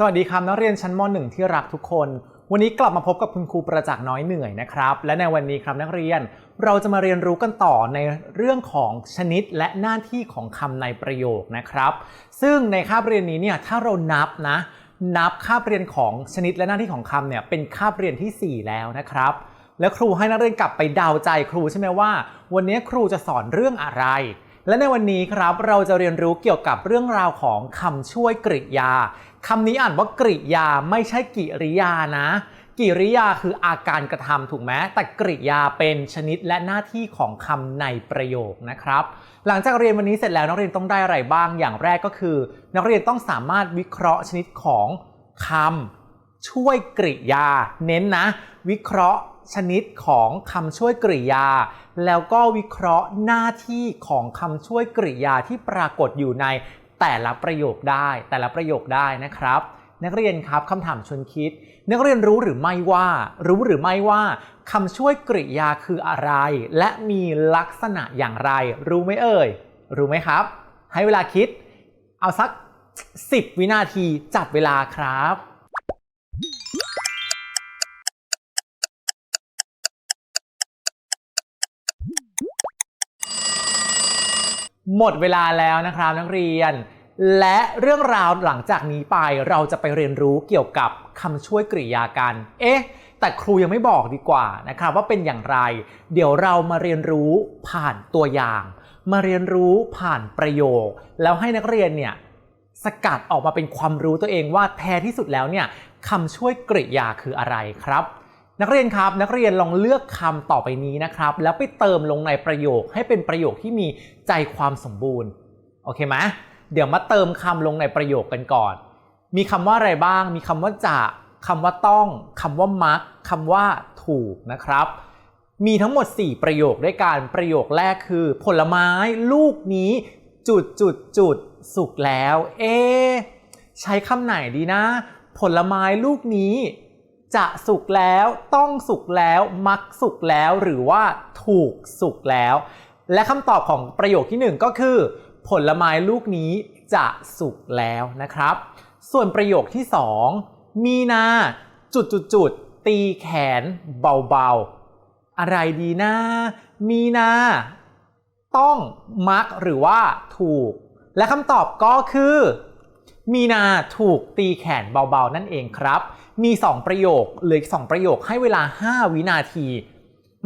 สวัสดีครับนักเรียนชั้นม .1 ที่รักทุกคน วันนี้กลับมาพบกับคุณครูประจักษ์น้อยเหนื่อยนะครับ และในวันนี้ครับนักเรียนเราจะมาเรียนรู้กันต่อในเรื่องของชนิดและหน้าที่ของคำในประโยคนะครับ ซึ่งในคาบเรียนนี้เนี่ยถ้าเรานับนะ นับคาบเรียนของชนิดและหน้าที่ของคำเนี่ยเป็นคาบเรียนทีสี่4 แล้วนะครับ และครูให้นักเรียนกลับไปเดาใจครูใช่ไหมว่า วันนี้ครูจะสอนเรื่องอะไร และในวันนี้ครับเราจะเรียนรู้เกี่ยวกับเรื่องราวของคำช่วยกริยา คำนี้อ่านว่ากริยาไม่ใช่กิริยานะ กิริยาคืออาการกระทำถูกไหมแต่กริยาเป็นชนิดและหน้าที่ของคำในประโยคนะครับ หลังจากเรียนวันนี้เสร็จแล้วนักเรียนต้องได้อะไรบ้างอย่างแรกก็คือ นักเรียนต้องสามารถวิเคราะห์ชนิดของคำช่วยกริยา เน้นนะ วิเคราะห์ชนิดของคำช่วยกริยา แล้วก็วิเคราะห์หน้าที่ของคำช่วยกริยาที่ปรากฏอยู่ใน แต่ละประโยคได้แต่ละประโยคได้นะครับ นักเรียนครับคำถามชวนคิด นักเรียนรู้หรือไม่ว่า รู้หรือไม่ว่าคำช่วยกริยาคืออะไร และมีลักษณะอย่างไร รู้ไหมเอ่ย รู้ไหมครับ ให้เวลาคิด เอาสัก 10 วินาทีจับเวลาครับ หมดเวลาแล้วนะครับนักเรียน และเรื่องราวหลังจากนี้ไปเราจะไปเรียนรู้เกี่ยวกับคำช่วยกริยากัน เอ๊ะ แต่ครูยังไม่บอกดีกว่านะครับว่าเป็นอย่างไร เดี๋ยวเรามาเรียนรู้ผ่านตัวอย่าง มาเรียนรู้ผ่านประโยค แล้วให้นักเรียนเนี่ยสกัดออกมาเป็นความรู้ตัวเองว่าแท้ที่สุดแล้วเนี่ยคำช่วยกริยาคืออะไรครับ นักเรียนครับนักเรียนลองเลือกคำต่อไปนี้นะครับ แล้วไปเติมลงในประโยคให้เป็นประโยคที่มีใจความสมบูรณ์โอเคไหมเดี๋ยวมาเติมคำลงในประโยคกันก่อน มีคำว่าอะไรบ้าง มีคำว่าจะคำว่าต้องคำว่ามักคำว่าถูกนะครับ มีทั้งหมด 4 ประโยคด้วยกันประโยคแรกคือ ผลไม้ลูกนี้จุดจุดจุดสุกแล้ว เอ ใช้คำไหนดีนะ ผลไม้ลูกนี้ จะสุกแล้วต้องสุกแล้วมักสุกแล้วหรือว่าถูกสุกแล้ว และคำตอบของประโยคที่หนึ่งก็คือ ผลไม้ลูกนี้จะสุกแล้วนะครับ ส่วนประโยคที่สองมีนาจุดจุดจุดตีแขนเบาๆ อะไรดีนะ มีนา ต้องมักหรือว่าถูก และคำตอบก็คือ มีนาถูกตีแขนเบาๆ นั่นเองครับ มี 2 ประโยคเหลืออีก2ประโยคให้เวลา 5 วินาที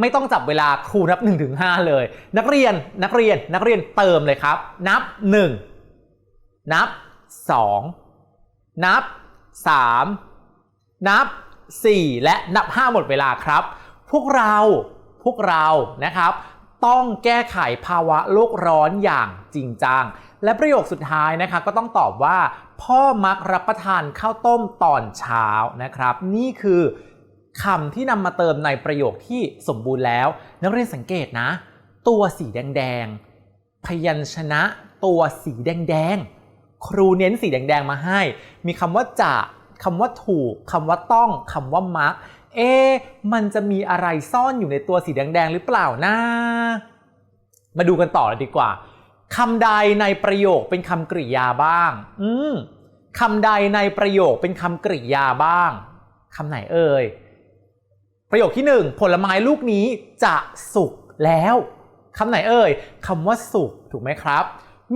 ไม่ต้องจับเวลาครูนับ 1-5 เลย นักเรียนนักเรียนนักเรียนเติมเลยครับ นับ 1 นับ 2 นับ 3 นับ 4 และนับ 5 หมดเวลาครับ พวกเราพวกเรานะครับ ต้องแก้ไขภาวะโลกร้อนอย่างจริงจังและประโยคสุดท้ายนะคะก็ต้องตอบว่า พ่อมักรับประทานข้าวต้มตอนเช้านะครับ นี่คือคำที่นำมาเติมในประโยคที่สมบูรณ์แล้ว นักเรียนสังเกตนะ ตัวสีแดงๆพยัญชนะตัวสีแดงๆครูเน้นสีแดงๆมาให้ มีคำว่าจะคำว่าถูกคำว่าต้องคำว่ามัก เอ๊ะมันจะมีอะไรซ่อนอยู่ในตัวสีแดงๆหรือเปล่านะ มาดูกันต่อเลยดีกว่า คำใดในประโยคเป็นคำกริยาบ้าง อืมคำใดในประโยคเป็นคำกริยาบ้างคำไหนเอ่ย ประโยคที่หนึ่งผลไม้ลูกนี้จะสุกแล้วคำไหนเอ่ยคำว่าสุกถูกไหมครับ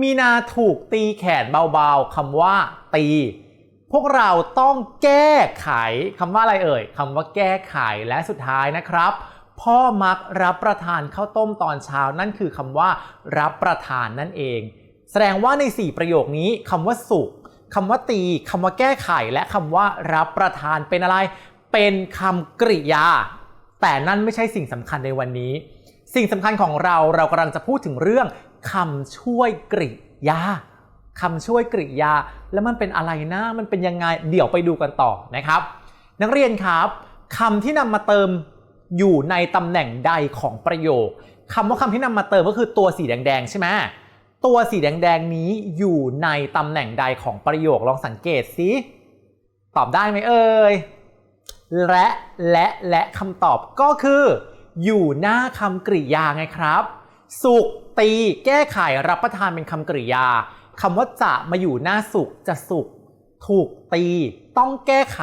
มีนาถูกตีแขนเบาๆคำว่าตี พวกเราต้องแก้ไขคำว่าอะไรเอ่ยคำว่าแก้ไขและสุดท้ายนะครับ พ่อมักรับประทานข้าวต้มตอนเช้านั่นคือคำว่า รับประทานนั่นเอง แสดงว่าใน 4 ประโยคนี้คำว่าสุกคำว่าตีคำว่าแก้ไข และคำว่ารับประทานเป็นอะไร เป็นคำกริยา แต่นั่นไม่ใช่สิ่งสำคัญในวันนี้ สิ่งสำคัญของเราเรากำลังจะพูดถึงเรื่องคำช่วยกริยาคำช่วยกริยา แล้วมันเป็นอะไรนะ มันเป็นยังไง เดี๋ยวไปดูกันต่อนะครับ นักเรียนครับคำที่นำมาเติม อยู่ในตำแหน่งใดของประโยคคำว่าคำที่นำมาเติมก็คือตัวสีแดงๆใช่ไหมตัวสีแดงๆนี้อยู่ในตำแหน่งใดของประโยคลองสังเกตสิตอบได้ไหมเอ่ยและและและคำตอบก็คือ อยู่หน้าคำกริยาไงครับ สุกตีแก้ไขรับประทานเป็นคำกริยาคำว่าจะมาอยู่หน้าสุกจะสุกถูกตี ต้องแก้ไข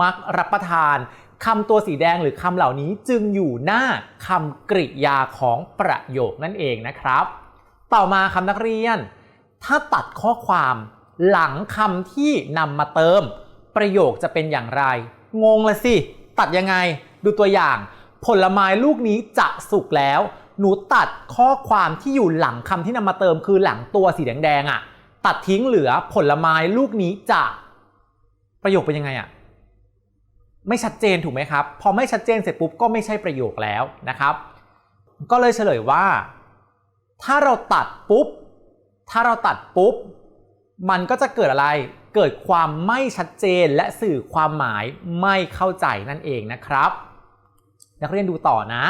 มักรับประทาน คำตัวสีแดงหรือคำเหล่านี้จึงอยู่หน้าคำกริยาของประโยคนั่นเองนะครับ ต่อมาคำนักเรียน ถ้าตัดข้อความหลังคำที่นำมาเติม ประโยคจะเป็นอย่างไร งงละสิ ตัดยังไง ดูตัวอย่าง ผลไม้ลูกนี้จะสุกแล้ว หนูตัดข้อความที่อยู่หลังคำที่นำมาเติมคือหลังตัวสีแดงๆอะ่ะ ตัดทิ้งเหลือผลไม้ลูกนี้จะ ประโยคเป็นยังไงอะ่ะ ไม่ชัดเจนถูกไหมครับ พอไม่ชัดเจนเสร็จปุ๊บก็ไม่ใช่ประโยคแล้วนะครับ ก็เลยเฉลยว่า ถ้าเราตัดปุ๊บ ถ้าเราตัดปุ๊บ มันก็จะเกิดอะไรเกิดความไม่ชัดเจนและสื่อความหมายไม่เข้าใจนั่นเองนะครับ นักเรียนดูต่อนะ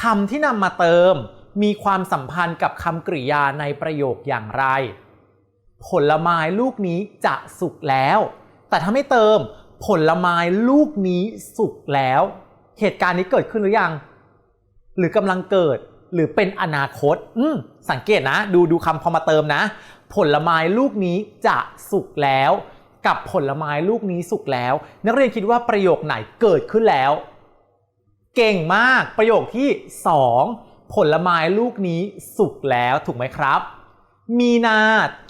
คำที่นำมาเติมมีความสัมพันธ์กับคำกริยาในประโยคอย่างไร ผลไม้ลูกนี้จะสุกแล้ว แต่ถ้าไม่เติม ผลไม้ลูกนี้สุกแล้ว เหตุการณ์นี้เกิดขึ้นหรือยัง หรือกำลังเกิดหรือเป็นอนาคต อืมสังเกตนะ ดูดูคำพอมาเติมนะ ผลไม้ลูกนี้จะสุกแล้ว กับผลไม้ลูกนี้สุกแล้ว นักเรียนคิดว่าประโยคไหนเกิดขึ้นแล้ว เก่งมากประโยคที่ 2 ผลไม้ลูกนี้สุกแล้วถูกไหมครับ มีนา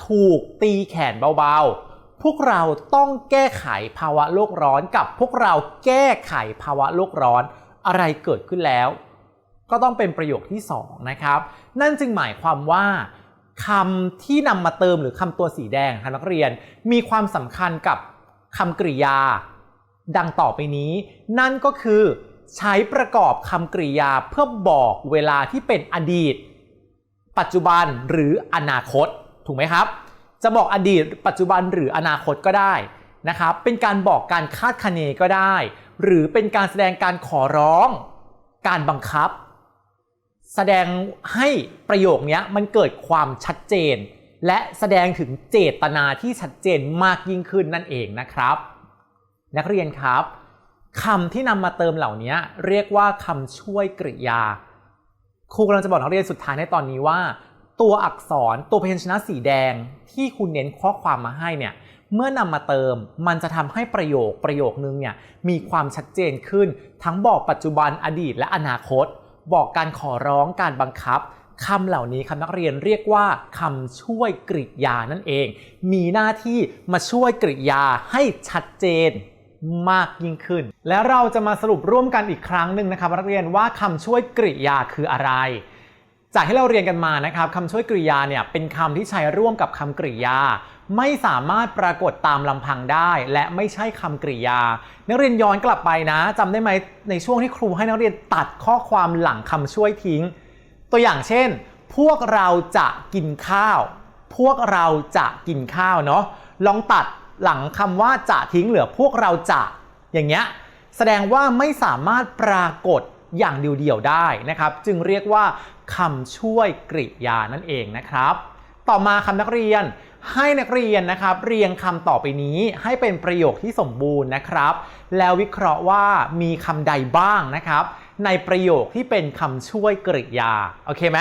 ถูกตีแขนเบาๆ พวกเราต้องแก้ไขภาวะโลกร้อนกับพวกเราแก้ไขภาวะโลกร้อนอะไรเกิดขึ้นแล้ว ก็ต้องเป็นประโยคที่ 2 นะครับ นั่นจึงหมายความว่าคำที่นำมาเติมหรือคำตัวสีแดงค่ะนักเรียนมีความสำคัญกับคำกริยา ดังต่อไปนี้ นั่นก็คือใช้ประกอบคำกริยาเพื่อบอกเวลาที่เป็นอดีต ปัจจุบันหรืออนาคต ถูกไหมครับ จะบอกอดีตปัจจุบันหรืออนาคตก็ได้นะครับเป็นการบอกการคาดคะเนก็ได้ หรือเป็นการแสดงการขอร้อง การบังคับ แสดงให้ประโยคนี้มันเกิดความชัดเจน และแสดงถึงเจตนาที่ชัดเจนมากยิ่งขึ้นนั่นเองนะครับ นักเรียนครับคำที่นำมาเติมเหล่านี้เรียกว่าคำช่วยกริยาครูกำลังจะบอกนักเรียนสุดท้ายในตอนนี้ว่า ตัวอักษรตัวพยัญชนะสีแดงที่คุณเน้นข้อความมาให้เนี่ยเมื่อนำมาเติมมันจะทำให้ประโยคประโยคนึงเนี่ยมีความชัดเจนขึ้น ทั้งบอกปัจจุบันอดีตและอนาคต บอกการขอร้องการบังคับคำเหล่านี้คำนักเรียนเรียกว่าคำช่วยกริยานั่นเอง มีหน้าที่มาช่วยกริยาให้ชัดเจนมากยิ่งขึ้น และเราจะมาสรุปร่วมกันอีกครั้งหนึ่งนะครับนักเรียนว่าคำช่วยกริยาคืออะไร จากที่เราเรียนกันมานะครับคำช่วยกริยาเนี่ยเป็นคำที่ใช้ร่วมกับคำกริยา ไม่สามารถปรากฏตามลำพังได้ และไม่ใช่คำกริยา นักเรียนย้อนกลับไปนะจำได้ไหมในช่วงที่ครูให้นักเรียนตัดข้อความหลังคำช่วยทิ้ง ตัวอย่างเช่น พวกเราจะกินข้าว พวกเราจะกินข้าวเนาะลองตัดหลังคำว่าจะทิ้งเหลือพวกเราจะอย่างเงี้ยแสดงว่าไม่สามารถปรากฏ อย่างเดียวๆได้นะครับ จึงเรียกว่าคำช่วยกริยานั่นเองนะครับ ต่อมาคำนักเรียนให้นักเรียนนะครับ เรียงคำต่อไปนี้ให้เป็นประโยคที่สมบูรณ์นะครับ แล้ววิเคราะห์ว่ามีคำใดบ้างนะครับ ในประโยคที่เป็นคำช่วยกริยาโอเคไหม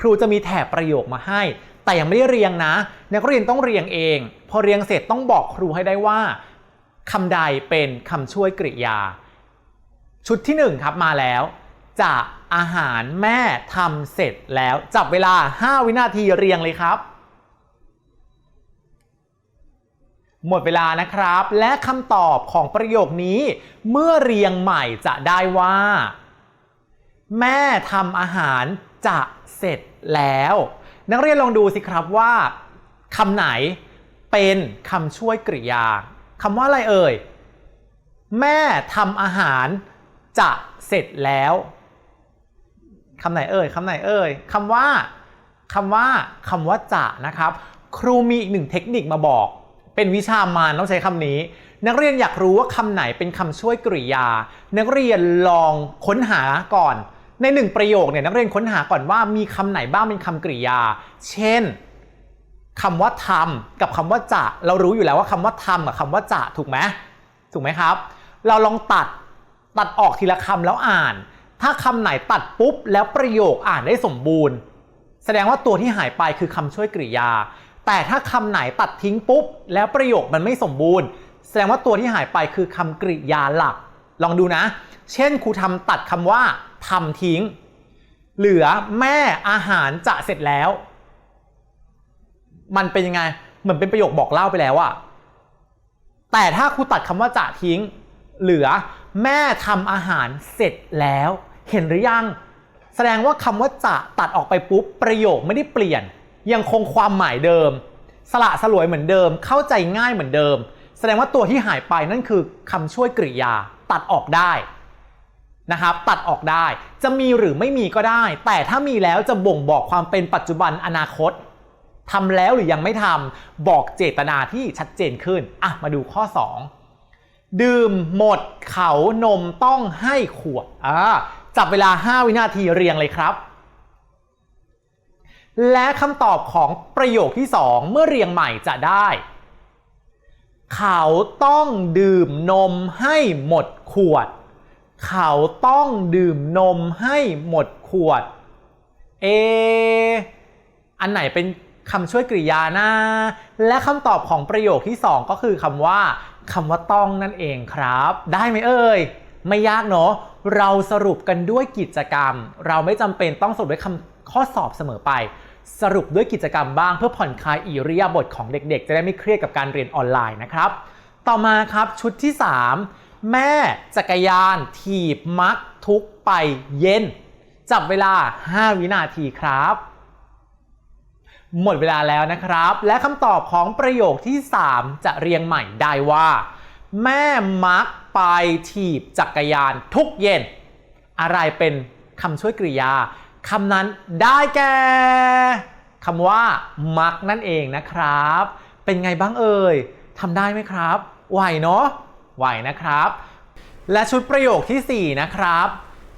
ครูจะมีแถบประโยคมาให้ แต่ยังไม่ได้เรียงนะ นักเรียนต้องเรียงเอง พอเรียงเสร็จต้องบอกครูให้ได้ว่าคำใดเป็นคำช่วยกริยา ชุดที่ 1 ครับมาแล้วจะอาหารแม่ทำเสร็จแล้วจับเวลา 5 วินาทีเรียงเลยครับ หมดเวลานะครับ และคำตอบของประโยคนี้ เมื่อเรียงใหม่จะได้ว่า แม่ทำอาหารจะเสร็จแล้ว นักเรียนลองดูสิครับว่าคำไหนเป็นคำช่วยกริยาคำว่าอะไรเอ่ย แม่ทำอาหาร จะเสร็จแล้วคำไหนเอ่ยคำไหนเอ่ยคำว่าคำว่าคำว่าจะนะครับ ครูมีอีกหนึ่งเทคนิคมาบอก เป็นวิชามารต้องใช้คำนี้ นักเรียนอยากรู้ว่าคำไหนเป็นคำช่วยกริยา นักเรียนลองค้นหาก่อน ในหนึ่งประโยคเนี่ยนักเรียนค้นหาก่อนว่ามีคำไหนบ้างเป็นคำกริยา เช่นคำว่าทำกับคำว่าจะเรารู้อยู่แล้วว่าคำว่าทำกับคำว่าจะถูกไหมถูกไหมครับ เราลองตัด ตัดออกทีละคำแล้วอ่าน ถ้าคำไหนตัดปุ๊บแล้วประโยคอ่านได้สมบูรณ์ แสดงว่าตัวที่หายไปคือคำช่วยกริยา แต่ถ้าคำไหนตัดทิ้งปุ๊บ แล้วประโยคมันไม่สมบูรณ์ แสดงว่าตัวที่หายไปคือคำกริยาหลัก ลองดูนะ เช่นครูทำตัดคำว่าทำทิ้ง เหลือแม่อาหารจะเสร็จแล้ว มันเป็นยังไงเหมือนเป็นประโยคบอกเล่าไปแล้วอะแต่ถ้าครูตัดคำว่าจะทิ้ง เหลือ แม่ทำอาหารเสร็จแล้ว เห็นหรือยัง แสดงว่าคำว่าจะตัดออกไปปุ๊บ ประโยคไม่ได้เปลี่ยน ยังคงความหมายเดิม สละสลวยเหมือนเดิม เข้าใจง่ายเหมือนเดิม แสดงว่าตัวที่หายไปนั่นคือคำช่วยกริยาตัดออกได้นะครับตัดออกได้จะมีหรือไม่มีก็ได้ แต่ถ้ามีแล้วจะบ่งบอกความเป็นปัจจุบันอนาคตทำแล้วหรือยังไม่ทำบอกเจตนาที่ชัดเจนขึ้นอะมาดูข้อ 2 ดื่มหมดเขานมต้องให้ขวดอ่าจับเวลา 5 วินาทีเรียงเลยครับ และคำตอบของประโยคที่ 2 เมื่อเรียงใหม่จะได้ เขาต้องดื่มนมให้หมดขวด เขาต้องดื่มนมให้หมดขวด เอ อันไหนเป็นคำช่วยกริยานะ และคำตอบของประโยคที่ 2 ก็คือคำว่า คำว่าต้องนั่นเองครับ ได้ไหมเอ่ยไม่ยากเนาะเราสรุปกันด้วยกิจกรรม เราไม่จำเป็นต้องสรุปด้วยคำข้อสอบเสมอไป สรุปด้วยกิจกรรมบ้างเพื่อผ่อนคลายอิริยาบถของเด็กๆ จะได้ไม่เครียดกับการเรียนออนไลน์นะครับ ต่อมาครับชุดที่ 3 แม่จักรยาน ถีบมักทุกไปเย็น จับเวลา 5 วินาทีครับ หมดเวลาแล้วนะครับ และคำตอบของประโยคที่ 3 จะเรียงใหม่ได้ว่า แม่มักไปถีบจักรยานทุกเย็น อะไรเป็นคำช่วยกริยาคำนั้นได้แก่คำว่า มักนั่นเองนะครับ เป็นไงบ้างเอ่ยทำได้ไหมครับ ไหวเนาะไหวนะครับ และชุดประโยคที่ 4 นะครับ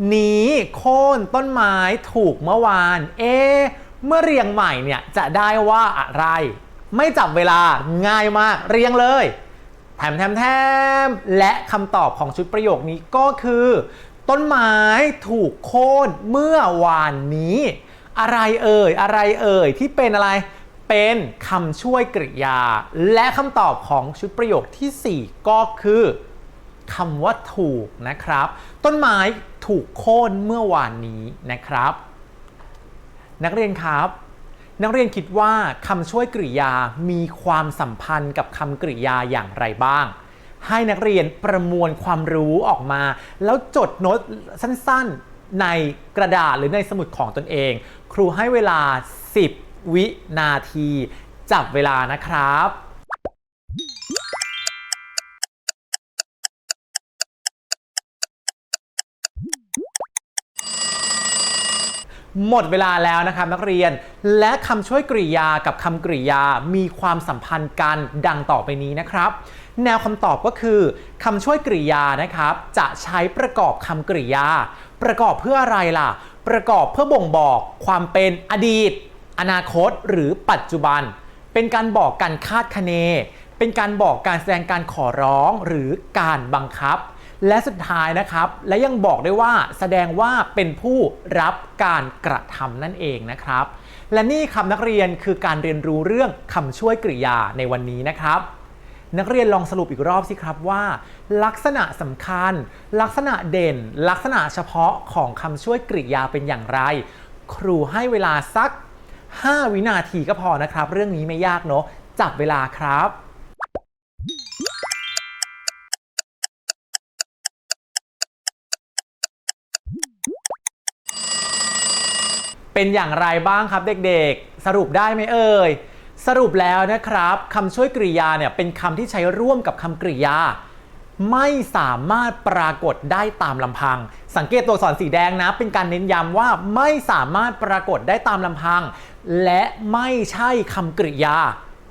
หนีโค่นต้นไม้ถูกเมื่อวาน เอ เมื่อเรียงใหม่เนี่ยจะได้ว่าอะไร ไม่จับเวลาง่ายมากเรียงเลยแถมแถมแถมและคำตอบของชุดประโยคนี้ก็คือ ต้นไม้ถูกโค่นเมื่อวานนี้ อะไรเอ่ยอะไรเอ่ยที่เป็นอะไรเป็นคำช่วยกริยา และคำตอบของชุดประโยคทีสี่4 ก็คือคำว่าถูกนะครับ ต้นไม้ถูกโค่นเมื่อวานนี้นะครับ นักเรียนครับ นักเรียนคิดว่าคำช่วยกริยามีความสัมพันธ์กับคำกริยาอย่างไรบ้าง ให้นักเรียนประมวลความรู้ออกมา แล้วจดโน้ตสั้นๆในกระดาษหรือในสมุดของตนเอง ครูให้เวลา 10 วินาที จับเวลานะครับ หมดเวลาแล้วนะครับนักเรียน และคำช่วยกริยากับคำกริยามีความสัมพันธ์กันดังต่อไปนี้นะครับ แนวคำตอบก็คือคำช่วยกริยานะครับ จะใช้ประกอบคำกริยา ประกอบเพื่ออะไรล่ะ ประกอบเพื่อบ่งบอกความเป็นอดีต อนาคต หรือปัจจุบัน เป็นการบอกการคาดคะเน เป็นการบอกการแสดงการขอร้องหรือการบังคับ และสุดท้ายนะครับ และยังบอกได้ว่าแสดงว่าเป็นผู้รับการกระทำนั่นเองนะครับ และนี่ครับนักเรียนคือการเรียนรู้เรื่องคำช่วยกริยาในวันนี้นะครับ นักเรียนลองสรุปอีกรอบสิครับว่า ลักษณะสำคัญ ลักษณะเด่น ลักษณะเฉพาะของคำช่วยกริยาเป็นอย่างไร ครูให้เวลาสัก 5 วินาทีก็พอนะครับ เรื่องนี้ไม่ยากเนาะจับเวลาครับ เป็นอย่างไรบ้างครับเด็กๆ สรุปได้ไหมเอ่ย สรุปแล้วนะครับคำช่วยกริยาเนี่ยเป็นคำที่ใช้ร่วมกับคำกริยา ไม่สามารถปรากฏได้ตามลำพัง สังเกตตัวอักษรสีแดงนะ เป็นการเน้นย้ำว่าไม่สามารถปรากฏได้ตามลำพัง และไม่ใช่คำกริยา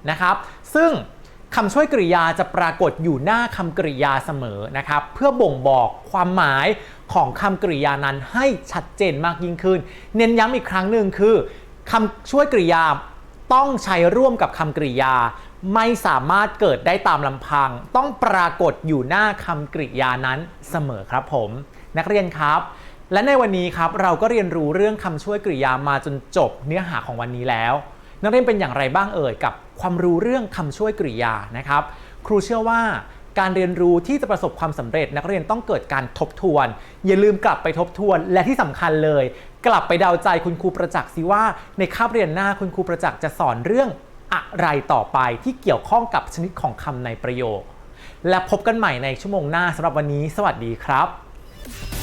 นะครับ ซึ่งคำช่วยกริยาจะปรากฏอยู่หน้าคำกริยาเสมอนะครับ เพื่อบ่งบอกความหมาย ของคำกริยานั้นให้ชัดเจนมากยิ่งขึ้น เน้นย้ำอีกครั้งหนึ่งคือคำช่วยกริยาต้องใช้ร่วมกับคำกริยา ไม่สามารถเกิดได้ตามลำพัง ต้องปรากฏอยู่หน้าคำกริยานั้นเสมอครับผม นักเรียนครับ และในวันนี้ครับเราก็เรียนรู้เรื่องคำช่วยกริยามาจนจบเนื้อหาของวันนี้แล้ว นักเรียนเป็นอย่างไรบ้างเอ่ยกับความรู้เรื่องคำช่วยกริยานะครับ ครูเชื่อว่า การเรียนรู้ที่จะประสบความสำเร็จ นักเรียนต้องเกิดการทบทวน อย่าลืมกลับไปทบทวนและที่สำคัญเลย กลับไปเดาใจคุณครูประจักษ์สิว่าในคาบเรียนหน้าคุณครูประจักษ์จะสอนเรื่องอะไรต่อไปที่เกี่ยวข้องกับชนิดของคำในประโยค และพบกันใหม่ในชั่วโมงหน้าสำหรับวันนี้ สวัสดีครับ